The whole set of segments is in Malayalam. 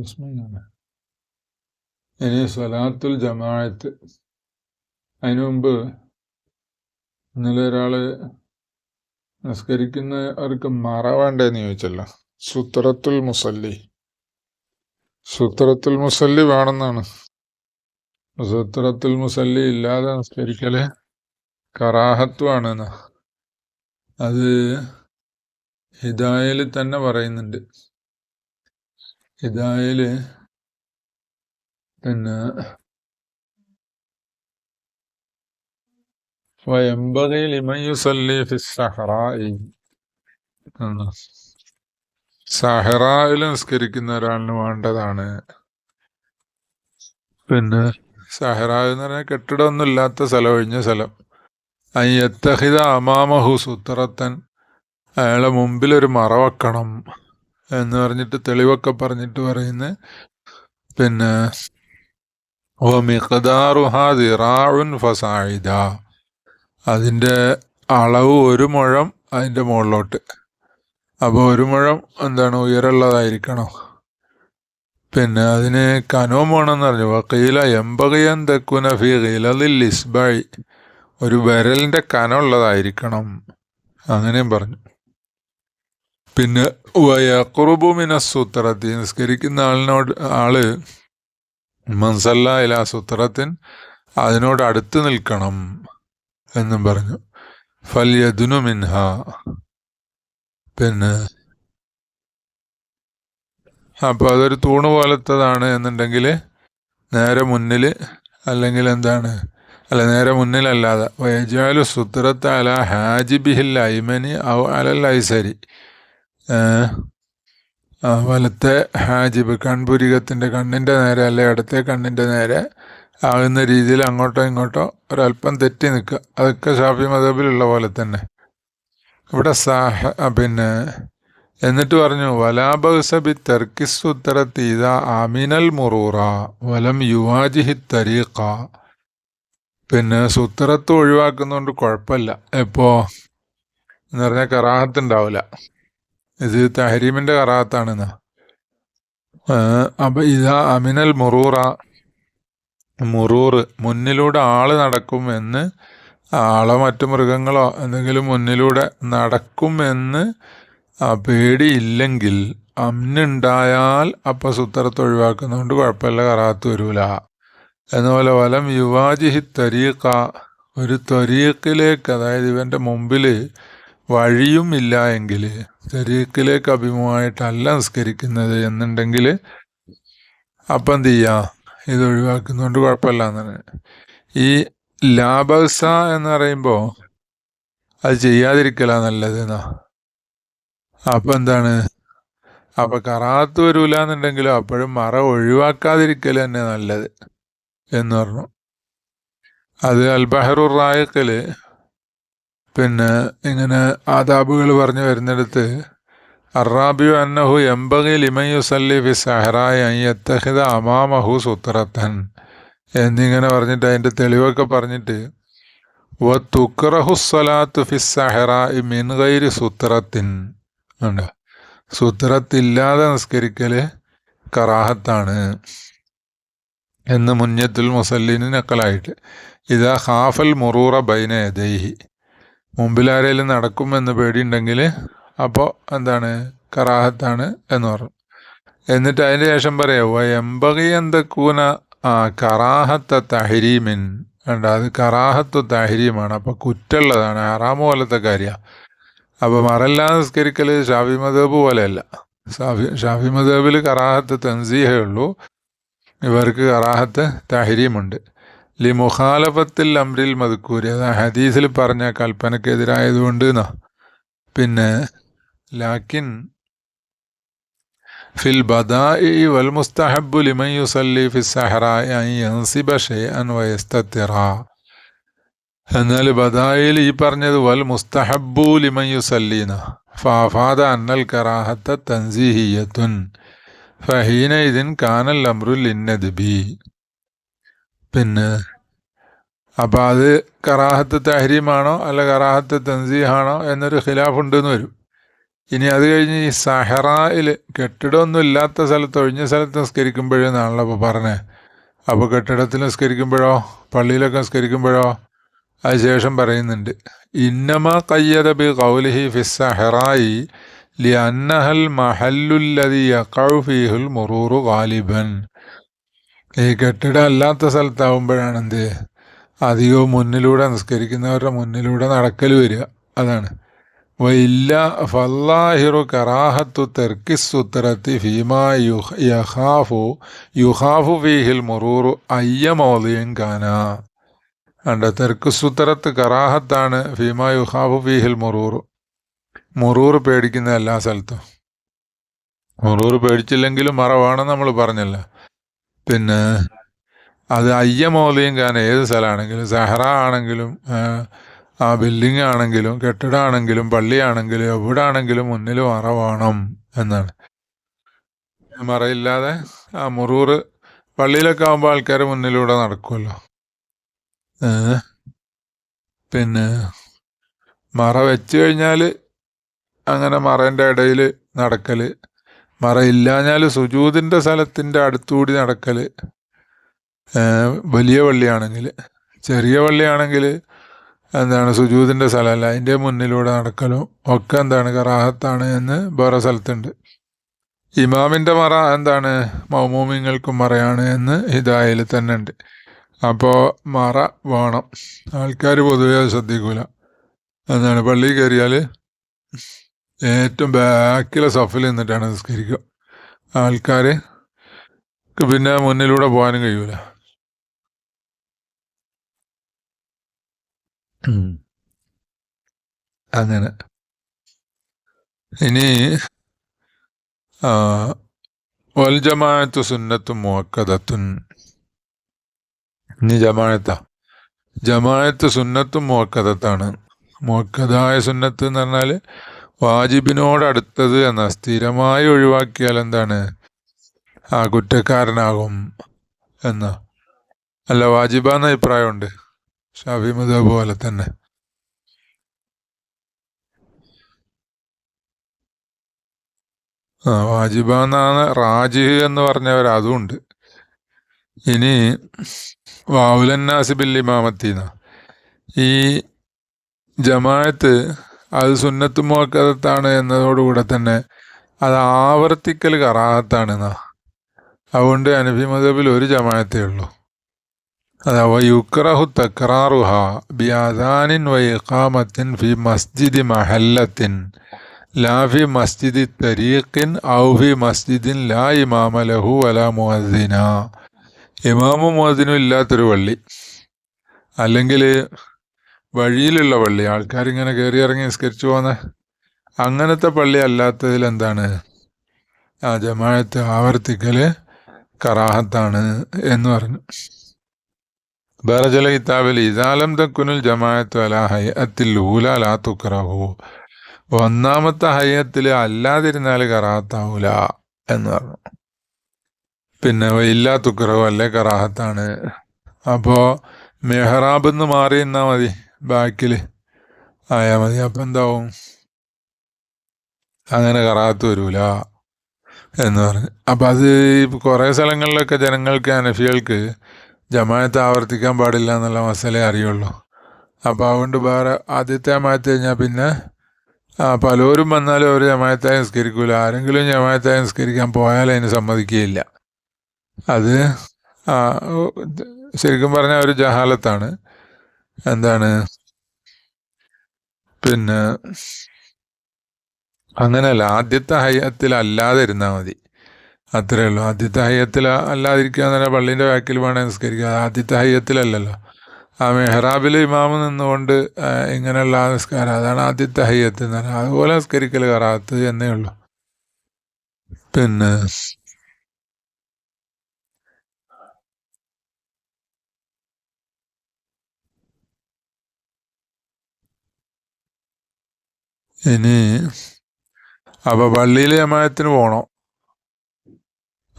ഉസ്മാനാണ് ഇനി സ്വലാത്തുൽ ജമാഅത്ത്. അതിനു മുമ്പ് ഇന്നലെ ഒരാൾ നിസ്കരിക്കുന്നവർക്ക് മറ വേണ്ടേന്ന് ചോദിച്ചല്ലോ. സുത്രത്തുൽ മുസല്ലി. സുത്രത്തുൽ മുസല്ലി വേണമെന്നാണ്. സുത്രത്തുൽ മുസല്ലി ഇല്ലാതെ നിസ്കരിക്കൽ കറാഹത്വമാണ് അത് ഹിദായയിൽ തന്നെ പറയുന്നുണ്ട്. ഹിദായയില് പിന്നെ وينبغي لمن يصلي في الصحراء സഹറായിൽ നിസ്കരിക്കുന്ന ഒരാളിന് വേണ്ടതാണ് പിന്നെ സഹറ എന്ന് പറഞ്ഞാൽ കെട്ടിടമൊന്നും ഇല്ലാത്ത സ്ഥലം ഒഴിഞ്ഞ സ്ഥലം അയ്യത്തഹിത അമാമഹു സുത്തറത്തൻ അയാളെ മുമ്പിൽ ഒരു മറ വെക്കണം എന്ന് പറഞ്ഞിട്ട് തെളിവൊക്കെ പറഞ്ഞിട്ട് പറയുന്ന. പിന്നെ ഫസായിദ അതിന്റെ അളവ് ഒരു മുഴം അതിന്റെ മുകളിലോട്ട്. അപ്പോൾ ഒരു മുഴം എന്താണ് ഉയരുള്ളതായിരിക്കണം പിന്നെ അതിന് കനവും വേണമെന്ന് പറഞ്ഞു. വക്കീല എമ്പകയൻ തെക്കുന ഫി കീലതിൽ ഇസ്ബായി ഒരു വിരലിന്റെ കനമുള്ളതായിരിക്കണം അങ്ങനെയും പറഞ്ഞു. പിന്നെ വയക്കുറുബുമിന സൂത്രത്തി നിസ്കരിക്കുന്ന ആളിനോട് ആൾ മൻസല്ല ഇല സൂത്രത്തിൻ അതിനോട് അടുത്ത് നിൽക്കണം എന്നും പറഞ്ഞു. ഫല്യദുനു മിൻഹ. പിന്നെ അപ്പോൾ അതൊരു തൂണ് പോലത്തതാണ് എന്നുണ്ടെങ്കിൽ നേരെ മുന്നിൽ അല്ലെങ്കിൽ എന്താണ്? അല്ല നേരെ മുന്നിലല്ലാതെ. വയജാലു സുത്രത്ത് അല ഹാജിബിഹിൽ ഐമനി ഔ അലൽ ഐസരി. വലത്തെ ഹാജിബ് കൺപുരികത്തിന്റെ കണ്ണിന്റെ നേരെ അല്ലെ ഇടത്തെ കണ്ണിന്റെ നേരെ ആകുന്ന രീതിയിൽ അങ്ങോട്ടോ ഇങ്ങോട്ടോ ഒരല്പം തെറ്റി നിൽക്കുക. അതൊക്കെ ഷാഫി മതബിലുള്ള പോലെ തന്നെ. ഇവിടെ സാഹ പിന്നെ എന്നിട്ട് പറഞ്ഞു വലാബസബി തെർക്കിസുത്തരത്തീത അമിനൽ മുറൂറ വലം യുവാജിഹി തരീഖ. പിന്നെ സുത്തറത്ത് ഒഴിവാക്കുന്നതുകൊണ്ട് കുഴപ്പമില്ല. എപ്പോ എന്ന് പറഞ്ഞാൽ കറാഹത്ത് ഉണ്ടാവില്ല ഇത് തഹരീമിന്റെ കറാത്താണെന്ന്. അപ്പൊ ഇതാ അമിനൽ മുറൂറ. മുറൂർ മുന്നിലൂടെ ആൾ നടക്കും എന്ന് ആളോ മറ്റു മൃഗങ്ങളോ എന്തെങ്കിലും മുന്നിലൂടെ നടക്കും എന്ന് പേടിയില്ലെങ്കിൽ അമ്നുണ്ടായാൽ അപ്പൊ സുത്തരത്ത് ഒഴിവാക്കുന്നതുകൊണ്ട് കുഴപ്പമില്ല കറാത്ത് വരൂല. എന്നപോലെ വലം യുവാജിഹി തരീഖ ഒരു തൊരീക്കിലേക്ക് അതായത് ഇവന്റെ മുമ്പിൽ വഴിയും ഇല്ല എങ്കിൽ ശരീരത്തിലേക്ക് അഭിമുഖമായിട്ടല്ല നിസ്കരിക്കുന്നത് എന്നുണ്ടെങ്കിൽ അപ്പം എന്ത് ചെയ്യാം? ഇത് ഒഴിവാക്കുന്നതുകൊണ്ട് കുഴപ്പമില്ല എന്നാണ്. ഈ ലാഭസ എന്ന് പറയുമ്പോൾ അത് ചെയ്യാതിരിക്കല നല്ലത് എന്നാ. അപ്പം എന്താണ്? അപ്പം കറാത്ത് വരൂല എന്നുണ്ടെങ്കിലും അപ്പോഴും മറ ഒഴിവാക്കാതിരിക്കൽ തന്നെ നല്ലത് എന്ന് പറഞ്ഞു. അത് അൽബഹറുർ റായക്കൽ പിന്നെ ഇങ്ങനെ ആദാബുകൾ പറഞ്ഞു വരുന്നിടത്ത് അറാബിയു അന്നഹു എമ്പകി ലിമയുസല്ലി ഫി സഹറായ അയ്യത്തഹിത അമാമഹു സുത്രത്തൻ എന്നിങ്ങനെ പറഞ്ഞിട്ട് അതിന്റെ തെളിവൊക്കെ പറഞ്ഞിട്ട് വ തുക്രഹു സലാത്ത് ഫി സഹറായി മിൻകൈരി സുത്രത്തിൻ ഉണ്ട്. സുത്രത്തില്ലാതെ നിസ്കരിക്കൽ കറാഹത്താണ്. എന്ന് മുന്നത്തുൽ മുസല്ലിന് നക്കലായിട്ട് ഇതാ ഹാഫൽ മുറൂറ ബൈന എദൈഹി മുമ്പിൽ ആരെങ്കിലും നടക്കുമെന്ന് പേടിയുണ്ടെങ്കിൽ അപ്പോൾ എന്താണ്? കറാഹത്താണ് എന്ന് പറഞ്ഞു. എന്നിട്ട് അതിന് ശേഷം പറയാം എമ്പകി എന്തക്കൂന ആ കറാഹത്ത തഹരീമിൻ. വേണ്ട അത് കറാഹത്ത് തഹരീമാണ്. അപ്പോൾ കുറ്റുള്ളതാണ് ഹറാമ് പോലത്തെ കാര്യമാണ് അപ്പോൾ മറല്ലാ നിസ്കരിക്കൽ ഷാഫി മദേബ് പോലെയല്ല. ഷാഫി ഷാഫി മദേബിൽ കറാഹത്ത് തൻസീഹേ ഉള്ളൂ. ഇവർക്ക് കറാഹത്ത് തഹരീമുണ്ട്. ലി മുഖാലഫത്തിൽ അമ്രിൽ മതുക്കൂരി അത് ഹദീസിൽ പറഞ്ഞ കൽപ്പനക്കെതിരായതുകൊണ്ട് എന്നാ പിന്നെ ലാക്കിൻ ഫിൽ ബദാഇ വൽ മുസ്തഹബു ലിമൻ യുസല്ലി ഫി സഹറ അൻ യൻസിബ ഷൈഅൻ വയസ്തത്തിറ. എന്നാൽ ബദായിൽ ഈ പറഞ്ഞത് വൽ മുസ്തഹബു ലിമൻ യുസല്ലീന ഫാഫാദ അന്നൽ കറാഹത്ത തൻസിഹിയത്തുൻ. ഫഹീന ഇതിൻ കാനൽ അമ്രുൽ ഇന്നദ്ബി പിന്നെ അപ്പം അത് കറാഹത്ത് തഹരീമാണോ അല്ല കറാഹത്ത് തൻസീഹാണോ എന്നൊരു ഖിലാഫ് ഉണ്ടെന്ന് വരും. ഇനി അത് കഴിഞ്ഞ് ഈ സഹറായിൽ കെട്ടിടമൊന്നും ഇല്ലാത്ത സ്ഥലത്ത് ഒഴിഞ്ഞ സ്ഥലത്ത് നിസ്കരിക്കുമ്പോഴെന്നാണല്ലോ അപ്പോൾ പറഞ്ഞത് അപ്പോൾ കെട്ടിടത്തിൽ നിസ്കരിക്കുമ്പോഴോ പള്ളിയിലൊക്കെ നിസ്കരിക്കുമ്പോഴോ അതിനുശേഷം പറയുന്നുണ്ട്. ഇന്നമ കയ്യത ബി കൗലിഹി ഫിസ്സഹറായി ലി അന്നഹൽ മഹല്ലുല്ലതി യഖഉ ഫീഹുൽ മുറൂറു ഗാലിബൻ. ഈ കെട്ടിടം അല്ലാത്ത സ്ഥലത്താവുമ്പോഴാണ് എന്ത് അധികവും മുന്നിലൂടെ നിസ്കരിക്കുന്നവരുടെ മുന്നിലൂടെ നടക്കൽ വരിക. അതാണ്. വയില്ല ഫല്ലാഹിറു കറാഹത്തു തെർക്കിസുത്തരത്തി ഫീമാ യുഹ് യഹാഫു യുഹാഫു ഫീഹിൽ മുറൂറു അയ്യമോദിയും കാന. അണ്ട തെർക്കുസുത്തരത്ത് കറാഹത്താണ് ഫീമാ യുഹാഫു ഫീഹിൽ മുറൂറു. മുറൂറ് പേടിക്കുന്ന എല്ലാ സ്ഥലത്തും. മുറൂറ് പേടിച്ചില്ലെങ്കിലും മറവാണെന്ന് നമ്മൾ പറഞ്ഞല്ലോ. പിന്നെ അത് അയ്യമോലയും കാരണം ഏത് സ്ഥലമാണെങ്കിലും സഹറ ആണെങ്കിലും ആ, ബിൽഡിംഗ് ആണെങ്കിലും കെട്ടിടമാണെങ്കിലും പള്ളിയാണെങ്കിലും എവിടെ ആണെങ്കിലും മുന്നിൽ മറ വേണം എന്നാണ്. മറയില്ലാതെ ആ മുറൂറ് പള്ളിയിലൊക്കെ ആകുമ്പോൾ ആൾക്കാർ മുന്നിലൂടെ നടക്കുമല്ലോ പിന്നെ മറ വെച്ച് കഴിഞ്ഞാൽ അങ്ങനെ മറേന്റെ ഇടയിൽ നടക്കൽ മറ ഇല്ലാഞ്ഞാൽ സുജൂതിന്റെ സ്ഥലത്തിന്റെ അടുത്തുകൂടി നടക്കൽ വലിയ പള്ളിയാണെങ്കിൽ ചെറിയ പള്ളിയാണെങ്കിൽ എന്താണ് സുജൂതിന്റെ സ്ഥലമല്ല അതിന്റെ മുന്നിലൂടെ നടക്കലും ഒക്കെ എന്താണ് കറാഹത്താണ് എന്ന് വേറെ സ്ഥലത്തുണ്ട്. ഇമാമിന്റെ മറ എന്താണ് മൗമൂമിങ്ങൾക്കും മറയാണ് എന്ന് ഹിദായയിൽ തന്നെ ഉണ്ട്. അപ്പോൾ മറ വേണം. ആൾക്കാർ പൊതുവെ ശ്രദ്ധിക്കൂല. എന്താണ് പള്ളി കയറിയാൽ ഏറ്റവും ബാക്കിലെ സഫിൽ നിന്നിട്ടാണ് നിസ്കരിക്കുക. ആൾക്കാർ പിന്നെ മുന്നിലൂടെ പോകാനും കഴിയൂല. അങ്ങനെ. ഇനി ആ, വൽ ജമാഅത്തു സുന്നത്തും മുവക്കദത്തുൻ. ഇനി ജമാഅത്ത. ജമാഅത്ത് സുന്നത്തും മുവക്കദത്താണ്. മുവക്കദായ സുന്നത്ത് എന്ന് പറഞ്ഞാൽ വാജിബിനോട് അടുത്തത് എന്ന സ്ഥിരമായി ഒഴിവാക്കിയാൽ എന്താണ്? ആ കുറ്റക്കാരനാകും എന്ന. അല്ല വാജിബാന്ന അഭിപ്രായമുണ്ട്. ഷാഫി മത പോലെ തന്നെ. ആ വാജിബാന്നാണ് റാജി എന്ന് പറഞ്ഞവർ അതുമുണ്ട്. ഇനി വാവുലന്നാസിബിൽ ഇമാമത്തീന ഈ ജമാഅത്ത് അത് സുന്നത്ത് മുവക്കദത്താണ് എന്നതോടുകൂടെ തന്നെ അത് ആവർത്തിക്കൽ കറാഹത്താണ് എന്നാ. അതുകൊണ്ട് അനഫി മതബിൽ ഒരു ജമാഅത്തേ ഉള്ളൂ. അഥവാ യുക്രഹു തക്രാറുഹ ബിയാദാനിൻ വ ഇഖാമത്തിൻ ഫി മസ്ജിദി മഹല്ലത്തിൻ ലാ ഫി മസ്ജിദി തരീഖിൻ ഔ ഫി മസ്ജിദിൻ ലാ ഇമാമ ലഹു വല മുഅദ്ദിന. ഇമാമും മുഹദ്ദിനും ഇല്ലാത്തൊരു പള്ളി. അല്ലെങ്കിൽ വഴിയിലുള്ള പള്ളി. ആൾക്കാരിങ്ങനെ കയറി ഇറങ്ങി നിസ്കരിച്ചു പോകുന്ന അങ്ങനത്തെ പള്ളി അല്ലാത്തതിൽ എന്താണ്? ആ ജമാഅത്ത് ആവർത്തിക്കൽ കറാഹത്താണ് എന്ന് പറഞ്ഞു. വേറെ ചില കിതാബിൽ ഇതാലം തക്കുനുൽ ജമാഅത്ത് അല ഹയത്തിൽ ഊല ലാ ഒന്നാമത്തെ ഹയത്തിൽ അല്ലാതിരുന്നാൽ കറാഹത്താവൂല എന്ന് പറഞ്ഞു. പിന്നെ ഇല്ലാ തുക്രഹു അല്ലേ കറാഹത്താണ്. അപ്പോൾ മെഹ്റാബ് എന്ന് മാറി നിന്നാ മതി. ബാക്കിൽ. ആയാൽ മതി അപ്പം എന്താവും? അങ്ങനെ കറാത്ത് വരൂല എന്ന് പറഞ്ഞു. അപ്പം അത് കുറേ സ്ഥലങ്ങളിലൊക്കെ ജനങ്ങൾക്ക് അനഫികൾക്ക് ജമായത്ത് ആവർത്തിക്കാൻ പാടില്ല എന്നുള്ള മസലേ അറിയുള്ളൂ. അപ്പോൾ അതുകൊണ്ട് വേറെ ആദ്യത്തെ മാറ്റി കഴിഞ്ഞാൽ പിന്നെ പലരും വന്നാലും അവർ ജമായത്തായി സംസ്കരിക്കൂല ആരെങ്കിലും ജമായത്തായി നിസ്കരിക്കാൻ പോയാൽ അതിന് സമ്മതിക്കുകയില്ല. അത് ശരിക്കും പറഞ്ഞാൽ ഒരു ജഹാലത്താണ്. എന്താണ്? പിന്നെ അങ്ങനെയല്ല ആദ്യത്തെ ഹയ്യത്തിൽ അല്ലാതെ ഇരുന്നാൽ മതി. അത്രേ ഉള്ളൂ. ആദ്യത്തെ ഹയ്യത്തിൽ അല്ലാതിരിക്കുക എന്ന് പറഞ്ഞാൽ പള്ളീന്റെ വാക്കിൽ വേണേൽ നിസ്കരിക്കുക. ആദ്യത്തെ ഹയ്യത്തിലല്ലല്ലോ ആ മെഹ്റാബിൽ ഇമാമ് നിന്നുകൊണ്ട് ഇങ്ങനെയുള്ള നിസ്കാരം. അതാണ് ആദ്യത്തെ ഹയ്യത്ത് എന്ന് പറഞ്ഞാൽ അതുപോലെ നിസ്കരിക്കൽ കറാത്ത് എന്നേ ഉള്ളൂ. പിന്നെ ഇനി അപ്പോൾ പള്ളിയിൽ ജമായത്തിന് പോകണം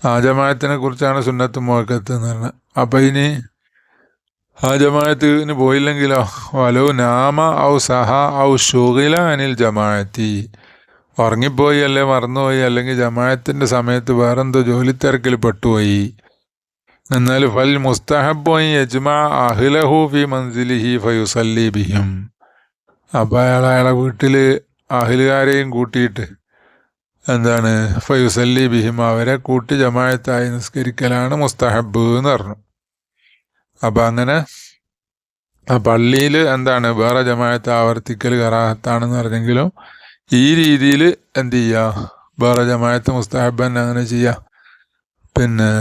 ആ ജമായത്തിനെ കുറിച്ചാണ് സുന്നത്ത് മുഴക്കത്ത് എന്ന് പറഞ്ഞത്. അപ്പം ഇനി ആ ജമായത്തിന് പോയില്ലെങ്കിലോ വലോ നാമ ഔ സഹ ഔ ഷുഗില അനിൽ ജമായത്തി ഉറങ്ങിപ്പോയി അല്ലെ മറന്നുപോയി അല്ലെങ്കിൽ ജമായത്തിന്റെ സമയത്ത് വേറെന്തോ ജോലി തിരക്കിൽ പെട്ടുപോയി. എന്നാൽ ഫൽ മുസ്തഹബോയി യജ്മാ അഹിലഹു ഫി മൻസിലിഹി ഫയുസല്ലി ബിഹിം. അപ്പം അയാൾ അയാളെ വീട്ടിൽ അഹിലുകാരെയും കൂട്ടിയിട്ട് എന്താണ് ഫൈസല്ലി ബിഹിം അവരെ കൂട്ടി ജമായത്തായി നിസ്കരിക്കലാണ് മുസ്തഹബ് എന്ന് പറഞ്ഞു. അപ്പം അങ്ങനെ പള്ളിയിൽ എന്താണ് വേറെ ജമായത്ത് ആവർത്തിക്കൽ കറാഹത്താണെന്ന് പറഞ്ഞെങ്കിലും ഈ രീതിയിൽ എന്ത് ചെയ്യുക വേറെ ജമായത്ത് മുസ്തഹബൻ അങ്ങനെ ചെയ്യുക പിന്നെ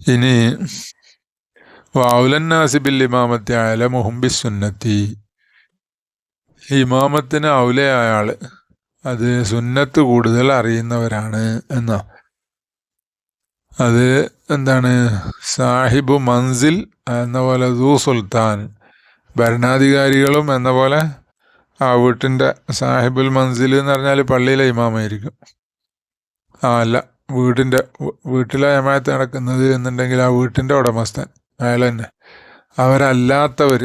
ഇനി വാവുലന്നാസിബിൽ ഇമാമത്തെ മുഹമ്പി ബിസുന്നത്തി ഇമാമത്തിന് ഔലയായ ആൾ അത് സുന്നത്ത് കൂടുതൽ അറിയുന്നവരാണ് എന്നാ. അത് എന്താണ്? സാഹിബു മൻസിൽ എന്ന പോലെ ദൂ സുൽത്താൻ ഭരണാധികാരികളും എന്ന പോലെ ആ വീട്ടിന്റെ സാഹിബുൽ മൻസിൽ എന്ന് പറഞ്ഞാൽ പള്ളിയിലെ ഇമാമായിരിക്കും. ആ അല്ല വീടിന്റെ വീട്ടിലെ ജമാഅത്ത് നടക്കുന്നത് എന്നുണ്ടെങ്കിൽ ആ വീട്ടിന്റെ ഉടമസ്ഥൻ. അയാൾ തന്നെ. അവരല്ലാത്തവർ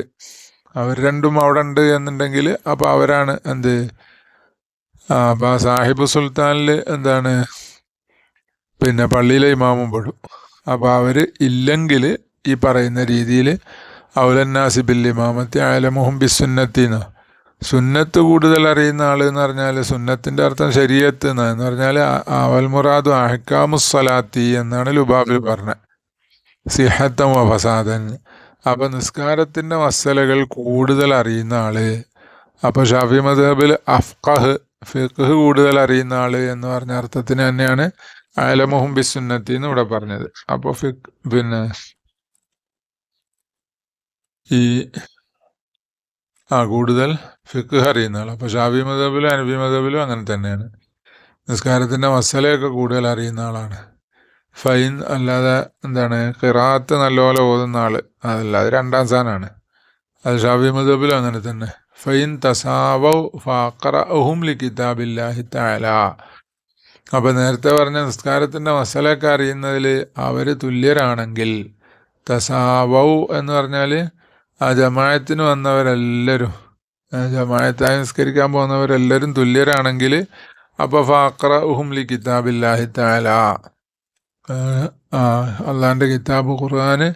അവർ രണ്ടും അവിടെ ഉണ്ട് എന്നുണ്ടെങ്കിൽ അപ്പോൾ അവരാണ് എന്ത്? അപ്പോൾ ആ സാഹിബ് സുൽത്താനിൽ എന്താണ്? പിന്നെ പള്ളിയിലെ ഇമാമും പെടും. അപ്പോൾ അവർ ഇല്ലെങ്കിൽ ഈ പറയുന്ന രീതിയിൽ ഔലന്നാസിബിൽ ഇമാമത്തി അയലമുഹും ബി സുന്നത്തിന്ന് സുന്നത്ത് കൂടുതൽ അറിയുന്ന ആൾ എന്ന് പറഞ്ഞാൽ സുന്നത്തിന്റെ അർത്ഥം ശരീരത്ത് എന്ന്. പറഞ്ഞാൽ അവൽ മുറാദു അഹക്കാമുസ്സലാത്തി എന്നാണ് ലുബാബിൽ പറഞ്ഞത് സിഹത്തം ഫസാദൻ അപ്പോൾ നിസ്കാരത്തിന്റെ മസലകൾ കൂടുതൽ അറിയുന്ന ആൾ അപ്പോൾ ഷാഫി മദബിൽ അഫ്ഖഹ് ഫിഖ് കൂടുതൽ അറിയുന്ന ആൾ എന്ന് പറഞ്ഞ അർത്ഥത്തിന് തന്നെയാണ് അലമുഹും ബിസുന്നത്തി എന്ന് ഇവിടെ പറഞ്ഞത്. അപ്പോൾ ഫിഖ് പിന്നെ ഈ ആ കൂടുതൽ ഫിഖ് അറിയുന്ന ആൾ അപ്പോൾ ഷാഫി മദബിലും അനബി മദബിലും അങ്ങനെ തന്നെയാണ്. നിസ്കാരത്തിന്റെ മസലയൊക്കെ കൂടുതൽ അറിയുന്ന ആളാണ്. ഫൈൻ അല്ലാതെ എന്താണ് ഖിറാത്ത് നല്ലപോലെ ഓതുന്ന ആൾ അതല്ല അത് രണ്ടാം സ്ഥാനമാണ് അത് ഷാഫി മദബിലും അങ്ങനെ തന്നെ. ഫൈൻ തസാവൗ ഫാഖറഹും ലി കിതാബില്ലാഹി തആല. അപ്പോൾ നേരത്തെ പറഞ്ഞ നിസ്കാരത്തിന്റെ മസലൊക്കെ അറിയുന്നതിൽ അവർ തുല്യരാണെങ്കിൽ തസാവൗ എന്ന് പറഞ്ഞാൽ ആ ജമായത്തിന് വന്നവരെല്ലാവരും ജമായത്തായി നിസ്കരിക്കാൻ പോകുന്നവരെല്ലാവരും തുല്യരാണെങ്കിൽ അപ്പോൾ ഫാഖറഹും ലി കിതാബില്ലാഹി തആല. അള്ളാന്റെ കിതാബ് ഖുർആന്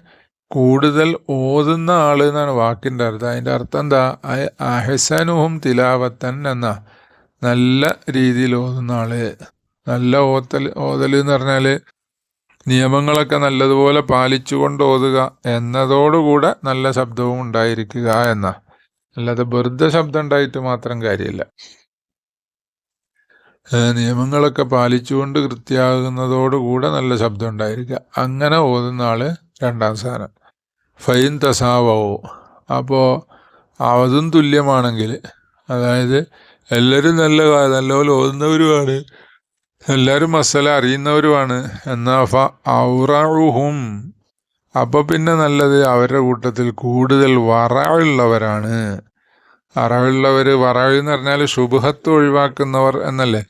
കൂടുതൽ ഓതുന്ന ആൾ എന്നാണ് വാക്കിന്റെ അർത്ഥം. അതിന്റെ അർത്ഥം എന്താ? അഹസനുഹും തിലാവത്തൻ എന്ന നല്ല രീതിയിൽ ഓതുന്ന ആൾ. നല്ല ഓത്തൽ ഓതൽ എന്ന് പറഞ്ഞാൽ നിയമങ്ങളൊക്കെ നല്ലതുപോലെ പാലിച്ചുകൊണ്ട് ഓതുക എന്നതോടുകൂടെ നല്ല ശബ്ദവും ഉണ്ടായിരിക്കുക എന്ന. അല്ലാതെ വെറുതെ ശബ്ദം ഉണ്ടായിട്ട് മാത്രം കാര്യമില്ല. നിയമങ്ങളൊക്കെ പാലിച്ചുകൊണ്ട് കൃത്യാകുന്നതോടുകൂടെ നല്ല ശബ്ദം ഉണ്ടായിരിക്കുക അങ്ങനെ ഓതുന്ന ആൾ രണ്ടാം സ്ഥാനം. ഫൈൻ തസാവോ. അപ്പോൾ അതും തുല്യമാണെങ്കിൽ അതായത് എല്ലാവരും നല്ല നല്ലപോലെ ഓതുന്നവരുമാണ് എല്ലാവരും മസല അറിയുന്നവരുമാണ് എന്നാ ഫ ഔറഹും അപ്പോൾ പിന്നെ നല്ലത് അവരുടെ കൂട്ടത്തിൽ കൂടുതൽ വറവുള്ളവരാണ് അറവുള്ളവർ വറവെന്ന് എന്ന് പറഞ്ഞാൽ ശുഭഹത്വം ഒഴിവാക്കുന്നവർ എന്നല്ലേ?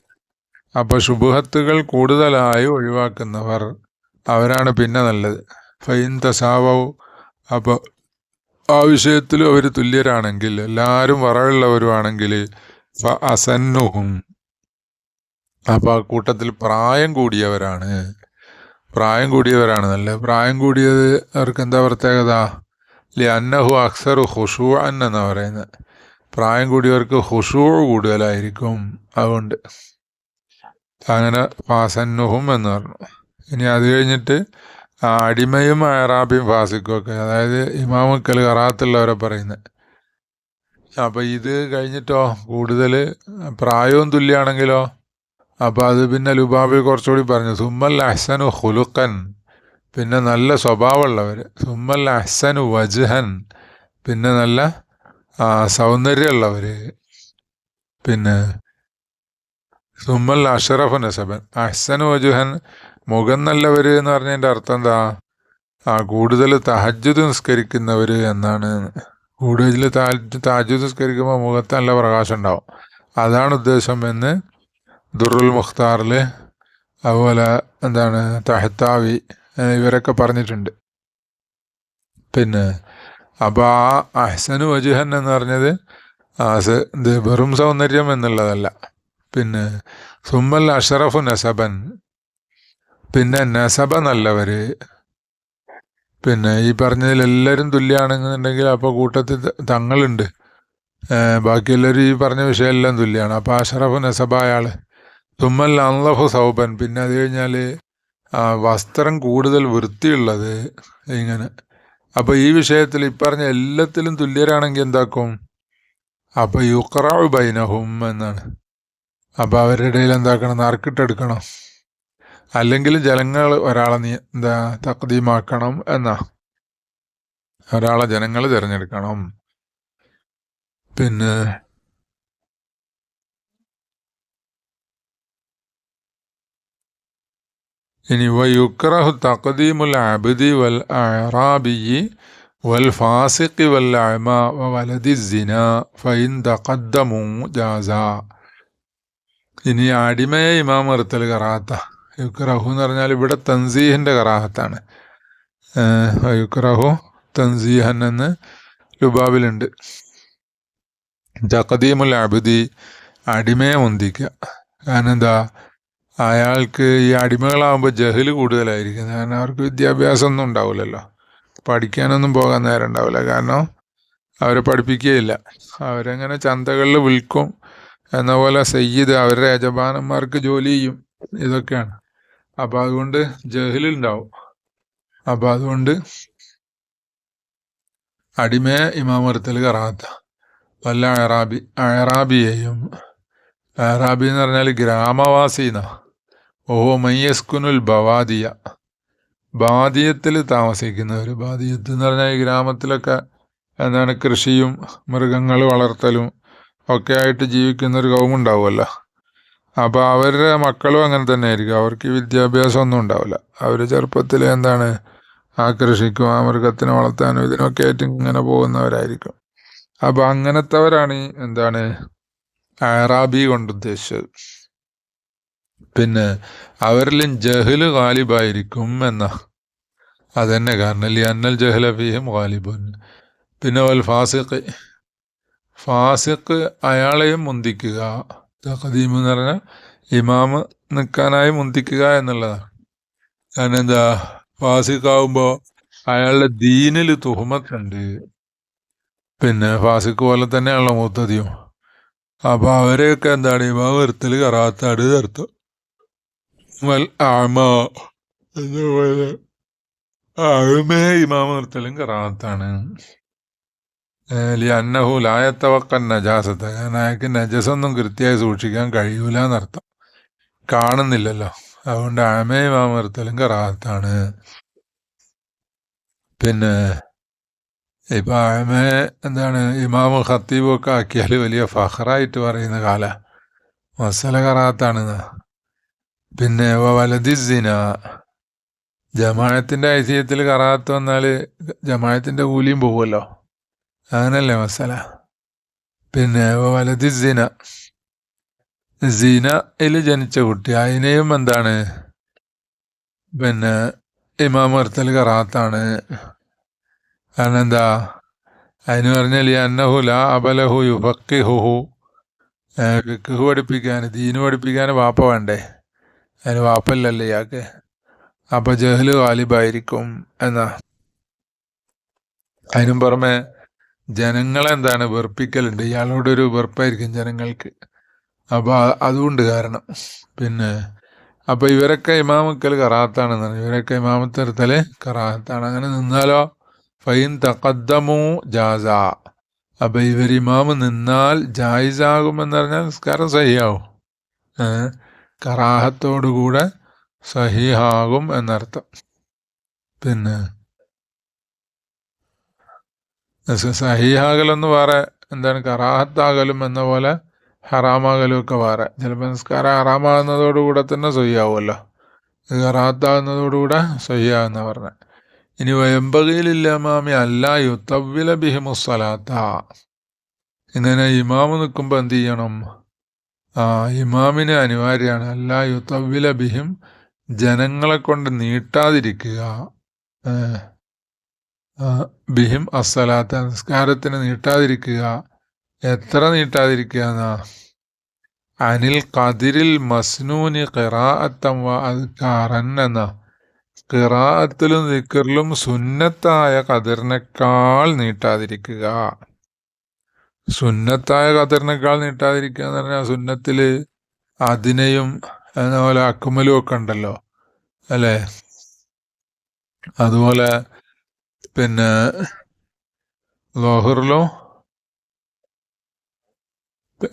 അപ്പോൾ ശുഭഹത്തുകൾ കൂടുതലായി ഒഴിവാക്കുന്നവർ അവരാണ് പിന്നെ നല്ലത്. ഫൈൻ തസാവവും അപ്പോൾ ആ വിഷയത്തിലും അവർ തുല്യരാണെങ്കിൽ എല്ലാവരും വറവുള്ളവരുമാണെങ്കിൽ അസന്നുഹും. അപ്പോൾ ആ കൂട്ടത്തിൽ പ്രായം കൂടിയവരാണ്. പ്രായം കൂടിയവരാണ് നല്ല പ്രായം കൂടിയത് അവർക്ക് എന്താ പ്രത്യേകത? ലി അന്നഹു അക്സറു ഹുഷു എന്നാ പറയുന്നത്. പ്രായം കൂടിയവർക്ക് ഹുഷു കൂടുതലായിരിക്കും. അതുകൊണ്ട് അങ്ങനെ ഫാസന്നുഹും എന്ന് പറഞ്ഞു. ഇനി അത് കഴിഞ്ഞിട്ട് അടിമയും അറാബിയും ഫാസിക്കും ഒക്കെ അതായത് ഇമാമുക്കൽ കറാത്തുള്ളവരെ പറയുന്നത് അപ്പോൾ ഇത് കഴിഞ്ഞിട്ടോ? കൂടുതൽ പ്രായവും തുല്യാണെങ്കിലോ? അപ്പോൾ അത് പിന്നെ ലുബാബി കുറച്ചുകൂടി പറഞ്ഞു സുമ്മൽ അഹ്സനു ഹുലുക്കൻ പിന്നെ നല്ല സ്വഭാവമുള്ളവർ സുമ്മൽ അഹ്സനു വജ്ഹൻ. പിന്നെ നല്ല സൗന്ദര്യമുള്ളവർ പിന്നെ സുമ്മൽ അഷറഫ് നസബൻ അഹ്സൻ വജുഹൻ മുഖം നല്ലവർ എന്ന് പറഞ്ഞതിന്റെ അർത്ഥം എന്താ? ആ കൂടുതൽ തഹജ്ജുദ് നിസ്കരിക്കുന്നവർ എന്നാണ്. കൂടുതൽ താജുദ് നിസ്കരിക്കുമ്പോൾ മുഖത്ത് നല്ല പ്രകാശം ഉണ്ടാവും. അതാണ് ഉദ്ദേശം എന്ന് ദുറുൽ മുഖ്താറിൽ അതുപോലെ എന്താണ് തഹത്താവി ഇവരൊക്കെ പറഞ്ഞിട്ടുണ്ട്. പിന്നെ അപ്പോൾ ആ അഹ്സനു വജുഹൻ എന്ന് പറഞ്ഞത് ആ വെറും സൗന്ദര്യം എന്നുള്ളതല്ല. പിന്നെ സുമ്മൽ അഷറഫു നസബൻ. പിന്നെ നസബ നല്ലവര്. പിന്നെ ഈ പറഞ്ഞതിൽ എല്ലാവരും തുല്യമാണെന്നുണ്ടെങ്കിൽ അപ്പോൾ കൂട്ടത്തിൽ തങ്ങളുണ്ട്. ബാക്കിയുള്ളവർ ഈ പറഞ്ഞ വിഷയമെല്ലാം തുല്യമാണ് അപ്പോൾ അഷറഫു നസബ അയാൾ തുമ്മൽ അള്ളഫു സൗബൻ. പിന്നെ അത് കഴിഞ്ഞാൽ വസ്ത്രം കൂടുതൽ വൃത്തിയുള്ളത് ഇങ്ങനെ. അപ്പോൾ ഈ വിഷയത്തിൽ ഈ പറഞ്ഞ എല്ലാത്തിലും തുല്യരാണെങ്കിൽ എന്താക്കും? അപ്പോൾ യുക്രാവ് ബൈനഹും എന്നാണ്. അപ്പോൾ അവരുടെ ഇടയിൽ എന്താക്കണം നറുക്കിട്ടെടുക്കണം അല്ലെങ്കിൽ ജനങ്ങൾ ഒരാളെ നീ എന്താ തക്തീമാക്കണം എന്നാ. ഒരാളെ ജനങ്ങൾ തിരഞ്ഞെടുക്കണം. പിന്നെ ഇനി വയുക്രഹു തഖദീമുൽ അബ്ദി വൽ അറാബിയി വൽ ഫാസിഖി വൽ അമ വലദി സിന ഫൈൻ തഖദ്ദമു ജാസ. ഇനി അടിമയെ ഇമാം നിർത്തൽ കറാത്ത യുക്രഹു എന്ന് പറഞ്ഞാൽ ഇവിടെ തൻസീഹിന്റെ കറാഹത്താണ്. യുക്രഹു തൻസീഹൻ എന്ന് ലുബാബിലുണ്ട് ജഖദീമുൽ അബുദി അടിമയെ മുന്തിക്കുക കാരണം എന്താ അയാൾക്ക് ഈ അടിമകളാകുമ്പോൾ ജഹൽ കൂടുതലായിരിക്കും. കാരണം അവർക്ക് വിദ്യാഭ്യാസം ഒന്നും ഉണ്ടാവില്ലല്ലോ. പഠിക്കാനൊന്നും പോകാൻ നേരം ഉണ്ടാവില്ല. കാരണം അവരെ പഠിപ്പിക്കുകയില്ല. അവരങ്ങനെ ചന്തകളിൽ വിൽക്കും എന്ന പോലെ സയ്യിദ് അവരുടെ യജമാനന്മാർക്ക് ജോലി ചെയ്യും. ഇതൊക്കെയാണ്. അപ്പോൾ അതുകൊണ്ട് ജഹലുണ്ടാവും അപ്പോൾ അതുകൊണ്ട് അടിമയെ ഇമാമർത്തൽ കറാത്ത വല്ല അയറാബി അയറാബിയെയും അയറാബി എന്ന് പറഞ്ഞാൽ ഗ്രാമവാസീന ഓ മയ്യസ്കുനുൽ ബവാദിയ. ബാദിയത്തിൽ താമസിക്കുന്നവർ ബാദിയത്ത് എന്ന് പറഞ്ഞാൽ ഈ ഗ്രാമത്തിലൊക്കെ എന്താണ് കൃഷിയും മൃഗങ്ങൾ വളർത്തലും ഒക്കെ ആയിട്ട് ജീവിക്കുന്ന ഒരു കൗമുണ്ടാവുമല്ലോ. അപ്പോൾ അവരുടെ മക്കളും അങ്ങനെ തന്നെ ആയിരിക്കും അവർക്ക് വിദ്യാഭ്യാസം ഒന്നും ഉണ്ടാവില്ല. അവർ ചെറുപ്പത്തിൽ എന്താണ് ആ കൃഷിക്കും ആ മൃഗത്തിനെ വളർത്താനും ഇതിനൊക്കെ ആയിട്ട് ഇങ്ങനെ പോകുന്നവരായിരിക്കും. അപ്പോൾ അങ്ങനത്തെവരാണ് എന്താണ് അറാബി കൊണ്ട് ഉദ്ദേശിച്ചത്. പിന്നെ അവരിലും ജഹൽ ഗാലിബായിരിക്കും എന്ന അതന്നെ. കാരണം ലി അന്നൽ ജഹല ഫീഹിം പിന്നെ വൽ ഫാസിഖ്. ഫാസിഖ് അയാളെയും മുന്തിക്കുക. തഖദീം എന്ന് പറഞ്ഞാൽ ഇമാമ് നിൽക്കാനായി മുന്തിക്കുക എന്നുള്ളതാണ്. കാരണം എന്താ ഫാസിക്കാവുമ്പോൾ അയാളുടെ ദീനിൽ തുഹമത്തുണ്ട്. പിന്നെ ഫാസിഖ് പോലെ തന്നെയാണല്ലോ മൂത്തതിയും. അപ്പോൾ അവരെയൊക്കെ എന്താണ് ഇമാം വെറുത്തൽ കറാത്താട് നിർത്തും. വൽ ആമ എന്നുപോലെ ആമേ ഇമാം നിർത്തലും കറാത്താണ് അന്നഹു ലായത്തവക്കൻ നജാസത്ത്. കാരണം അയാൾക്ക് നജസൊന്നും കൃത്യമായി സൂക്ഷിക്കാൻ കഴിയൂല എന്നർത്ഥം കാണുന്നില്ലല്ലോ. അതുകൊണ്ട് ആമയും ആമർത്തലും കറാത്താണ് പിന്നെ ഇപ്പൊ ആമ എന്താണ് ഇമാമ് ഖത്തീബും ആക്കിയാൽ വലിയ ഫഹറായിട്ട് പറയുന്ന കാല. മസല കറാത്താണെന്ന് പിന്നെ വലദിസിന ജമായത്തിന്റെ ഐതിഹ്യത്തിൽ കറാത്ത് വന്നാൽ ജമായത്തിന്റെ കൂലിയും പോകുമല്ലോ അങ്ങനല്ലേ മസാല? പിന്നെ വലതി സിന. സീനയിൽ ജനിച്ച കുട്ടി. അതിനെയും എന്താണ്? പിന്നെ ഇമാമർത്തൽ കറാത്താണ് കാരണം എന്താ അതിന് പറഞ്ഞാൽ ഈ അന്നഹു ലാ അബലഹു യുഫക്കിഹുഹു കിഹു പഠിപ്പിക്കാൻ ദീന് പഠിപ്പിക്കാൻ വാപ്പ വേണ്ടേ? അതിന് വാപ്പല്ലല്ലേ ഇയാൾക്ക്? അപ്പം ജഹ്ലു ഗാലിബായിരിക്കും എന്നാ. അതിനും പുറമെ ജനങ്ങളെ എന്താണ് വെറുപ്പിക്കലുണ്ട്? ഇയാളോടൊരു വെറുപ്പായിരിക്കും ജനങ്ങൾക്ക്. അപ്പോൾ അതുകൊണ്ട് കാരണം. പിന്നെ അപ്പോൾ ഇവരൊക്കെ ഇമാമക്കൽ കറാത്താണെന്നാണ്. ഇവരൊക്കെ ഇമാമത്തെടുത്തൽ കറാത്താണ്. അങ്ങനെ നിന്നാലോ? ഫൈൻ തക്കദ്ദമു ജാസ. അപ്പോൾ ഇവർ ഇമാമ നിന്നാൽ ജായിസാകുമെന്ന് പറഞ്ഞാൽ നിസ്കാരം സഹിയാവും. കറാഹത്തോടുകൂടെ സഹിഹാകും എന്നർത്ഥം. പിന്നെ നിസ് സഹിഹാകലെന്ന് വേറെ എന്താണ് കറാഹത്താകലും എന്ന പോലെ ഹറാമാകലും ഒക്കെ വേറെ. ചിലപ്പോൾ നിസ്കാരം ഹറാമാകുന്നതോടുകൂടെ തന്നെ സഹിയാവുമല്ലോ. ഇത് കറാഹത്താകുന്നതോടുകൂടെ സഹിയാകുന്ന പറഞ്ഞ. ഇനി വയമ്പകയിലില്ലാമാമി അല്ല യുത്തവ്വില ബിഹിമുസ്സലാത്ത ഇങ്ങനെ ഇമാമ് നിൽക്കുമ്പോൾ എന്ത് ചെയ്യണം? ആ ഇമാമിന് അനിവാര്യമാണ്. അല്ല യുത്തവ്വില ബിഹിം ജനങ്ങളെ കൊണ്ട് നീട്ടാതിരിക്കുക. ബിഹിം അസ്സലാത്ത നിസ്കാരത്തിന് നീട്ടാതിരിക്കുക. എത്ര നീട്ടാതിരിക്കുക എന്നാ? അനിൽ കതിരിൽ മസ്നൂനി കിറാഅത്തം വ അദ്കാറൻ എന്ന. ഖിറാഅത്തിലും ദിക്കറിലും സുന്നത്തായ കതിറിനേക്കാൾ നീട്ടാതിരിക്കുക. സുന്നത്തായ കതിറിനേക്കാൾ നീട്ടാതിരിക്കുക എന്ന് പറഞ്ഞാൽ സുന്നത്തിൽ അതിനെയും അതുപോലെ അക്കുമലും ഒക്കെ ഉണ്ടല്ലോ. അല്ലേ? അതുപോലെ പിന്നെ ലോഹറിലോ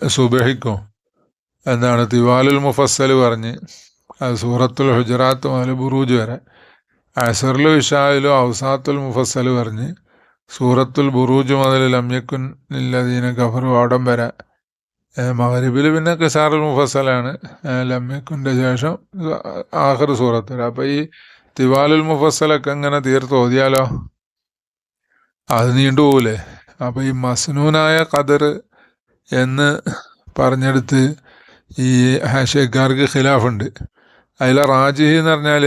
സുബഹിക്കോ എന്താണ് തിവാലുൽ മുഫസ്സൽ പറഞ്ഞ് സൂറത്തുൽ ഹുജറാത്ത് മുതൽ ബുറൂജ് വരെ അസറിലും ഇഷായിലും ഔസാത്തുൽ മുഫസ്സൽ പറഞ്ഞ് സൂറത്തുൽ ബുറൂജ് മുതൽ ലമ്യക്കുൻ ഇല്ലദീന ഗഫറു അവിടം വരെ മഹരിബിൽ പിന്നെ കിസാറുൽ മുഫസ്സലാണ് ലമ്യക്കുന്റെ ശേഷം ആഹർ സൂറത്ത് വരെ അപ്പോൾ ഈ തിവാലുൽ മുഫസ്സലൊക്കെ ഇങ്ങനെ തീർത്ത് ഓതിയാലോ അത് നീണ്ടുപോകൂലേ. അപ്പോൾ ഈ മസ്നൂനായ ഖദർ എന്ന് പറഞ്ഞെടുത്ത് ഈ ഹാഷക്കാർക്ക് ഖിലാഫുണ്ട്. അതിലെ റാജിഹി എന്ന് പറഞ്ഞാൽ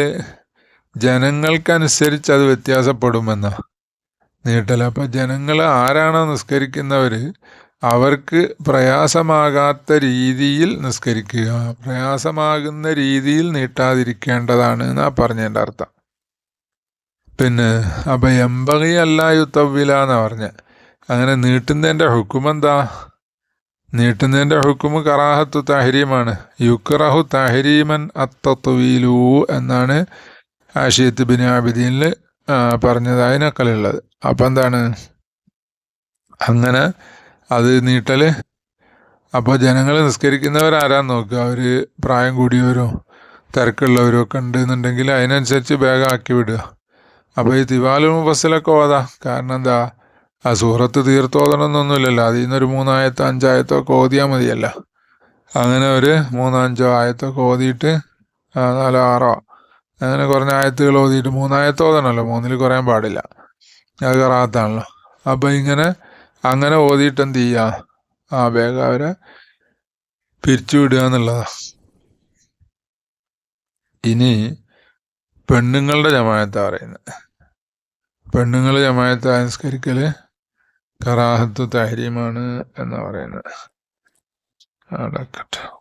ജനങ്ങൾക്കനുസരിച്ച് അത് വ്യത്യാസപ്പെടുമെന്ന നീട്ടൽ അപ്പം ജനങ്ങൾ ആരാണോ നിസ്കരിക്കുന്നവർ അവർക്ക് പ്രയാസമാകാത്ത രീതിയിൽ നിസ്കരിക്കുക പ്രയാസമാകുന്ന രീതിയിൽ നീട്ടാതിരിക്കേണ്ടതാണ് എന്നാ പറഞ്ഞതിന്റെ അർത്ഥം. പിന്നെ അപ്പം എംബറി അല്ല യുത്തവില എന്ന് പറഞ്ഞ. അങ്ങനെ നീട്ടുന്നതിന്റെ ഹുക്കുമെന്താ? നീട്ടുന്നതിന്റെ ഹുക്കും കറാഹത്തു താഹരീമാണ്. യുക്റഹു താഹരീമൻ അത്തത്വീലു എന്നാണ് ആഷിയത്ത് ബിൻ ആബിദീനിൽ പറഞ്ഞതായി നക്കലുള്ളത് അപ്പം എന്താണ്? അങ്ങനെ അത് നീട്ടൽ അപ്പോൾ ജനങ്ങൾ നിസ്കരിക്കുന്നവരാരാ നോക്കുക അവർ പ്രായം കൂടിയവരോ തിരക്കുള്ളവരോ ഒക്കെ ഉണ്ടെന്നുണ്ടെങ്കിൽ അതിനനുസരിച്ച് ബാഗ് ആക്കി വിടുക അപ്പോൾ ഈ തിവാലു മുബസ്സിലൊക്കെ ഓതാ. കാരണം എന്താ ആ സൂറത്ത് തീർത്തോതണമെന്നൊന്നുമില്ലല്ലോ അതിൽ നിന്നൊരു മൂന്നായത്തോ അഞ്ചായത്തോ ഒക്കെ ഓതിയാൽ മതിയല്ല. അങ്ങനെ ഒരു മൂന്നഞ്ചോ ആയത്തോ ആയത്തൊക്കെ ഓതിയിട്ട് നാലോ ആറോ അങ്ങനെ കുറഞ്ഞ ആയത്തുകൾ ഓതിയിട്ട് മൂന്നായത്ത് ഓതണമല്ലോ. മൂന്നിൽ കുറയാൻ പാടില്ല. അത് കറാത്താണല്ലോ അപ്പൊ ഇങ്ങനെ അങ്ങനെ ഓതിയിട്ട് എന്ത് ചെയ്യാ? ആ വേഗം അവരെ പിരിച്ചു വിടുക എന്നുള്ളതാണ് ഇനി പെണ്ണുങ്ങളുടെ ജമായത്താണ് പറയുന്നത്. പെണ്ണുങ്ങൾ ജമായത്ത് അനുസ്കരിക്കൽ കറാഹത്ത് തഹരീമാണ് എന്ന് പറയുന്നത്. അടക്കട്ടെ